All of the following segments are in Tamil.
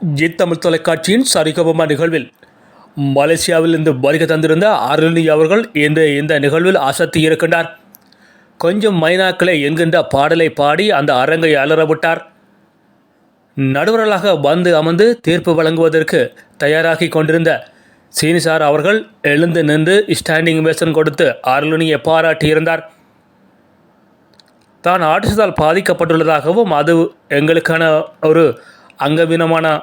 ஜி தமிழ் தொலைக்காட்சியின் சரிகபமா நிகழ்வில். மலேசியாவிலிருந்து வருகை தந்திருந்த அருணி அவர்கள் இன்று இந்த நிகழ்வில் அசத்தி இருக்கின்றார். கொஞ்சம் மைனாக்களே என்கின்ற பாடலை பாடி அந்த அரங்கை அலறவிட்டார் நடுவர்களாக வந்து அமர்ந்து தீர்ப்பு வழங்குவதற்கு தயாராகி கொண்டிருந்த சீனிசார் அவர்கள் எழுந்து நின்று ஸ்டாண்டிங் வேஷன் கொடுத்து அருளினியை பாராட்டியிருந்தார். தான் ஆட்டிசத்தால் பாதிக்கப்பட்டுள்ளதாகவும் அது எங்களுக்கான ஒரு அங்கவீனமான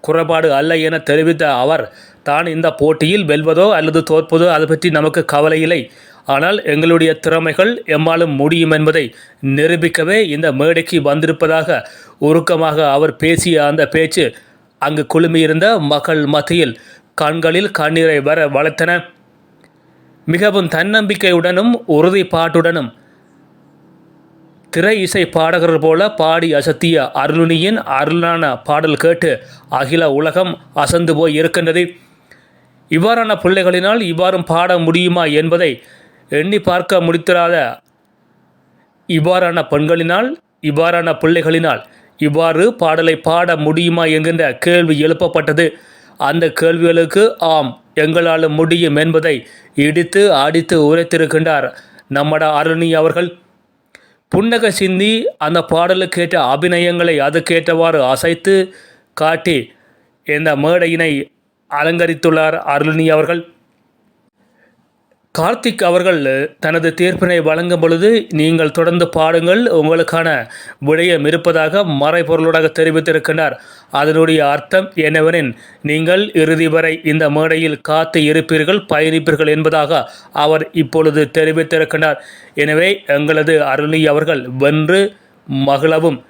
குறைபாடு அல்ல என தெரிவித்த அவர் தான் இந்த போட்டியில் வெல்வதோ அல்லது தோற்பதோ அது பற்றி நமக்கு கவலை இல்லை. ஆனால் எங்களுடைய திறமைகள் எம்மாலும் முடியும் என்பதை நிரூபிக்கவே இந்த மேடைக்கு வந்திருப்பதாக உருக்கமாக அவர் பேசிய அந்த பேச்சு அங்கு குழுமியிருந்த மக்கள் மத்தியில் கண்களில் கண்ணீரை வர வளர்த்தன மிகவும் தன்னம்பிக்கையுடனும் உறுதிப்பாட்டுடனும் திரை இசை பாடகர் போல பாடி அசத்திய அருளுனியின் அருளான பாடல் கேட்டு அகில உலகம் அசந்து போய் இருக்கின்றது. இவ்வாறான பிள்ளைகளினால் இவ்வாறும் பாட முடியுமா என்பதை எண்ணி பார்க்க முடித்திராத இவ்வாறான பெண்களினால் இவ்வாறான பிள்ளைகளினால் இவ்வாறு பாடலை பாட முடியுமா என்கின்ற கேள்வி எழுப்பப்பட்டது. அந்த கேள்விகளுக்கு ஆம் எங்களால் முடியும் என்பதை இடித்து அடித்து உரைத்திருக்கின்றார் நம்மட அருணி அவர்கள். புன்னக சிந்தி அந்த பாடலுக்கேற்ற அபிநயங்களை அதுக்கேற்றவாறு அசைத்து காட்டி இந்த மேடையினை அலங்கரித்துள்ளார் அருளினி அவர்கள். கார்த்திக் அவர்கள் தனது தீர்ப்பினை வழங்கும் பொழுது நீங்கள் தொடர்ந்து பாடுங்கள் உங்களுக்கான விடயம் இருப்பதாக மறைபொருளுடாக தெரிவித்திருக்கின்றார். அதனுடைய அர்த்தம் என்னவெனின் நீங்கள் இறுதி வரை இந்த மேடையில் காத்து இருப்பீர்கள் பயணிப்பீர்கள் என்பதாக அவர் இப்பொழுது தெரிவித்திருக்கின்றார். எனவே எங்களது அருளி அவர்கள் வென்று மகிழவும்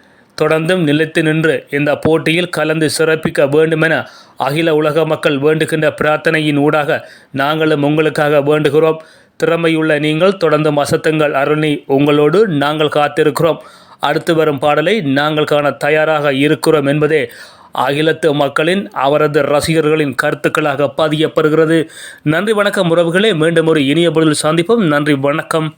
தொடர்ந்தும் நிலைத்து நின்று இந்த போட்டியில் கலந்து சிறப்பிக்க வேண்டுமென அகில உலக மக்கள் வேண்டுகின்ற பிரார்த்தனையின் ஊடாக நாங்களும் உங்களுக்காக வேண்டுகிறோம். திறமையுள்ள நீங்கள் தொடர்ந்து அசத்துங்கள் அருணி உங்களோடு நாங்கள் காத்திருக்கிறோம். அடுத்து வரும் பாடலை நாங்கள் காண தயாராக இருக்கிறோம் என்பதே அகிலத்து மக்களின் அவரது ரசிகர்களின் கருத்துக்களாக பதியப்படுகிறது. நன்றி வணக்கம் உறவுகளே. மீண்டும் ஒரு இனிய பொழுதில் சந்திப்போம். நன்றி வணக்கம்.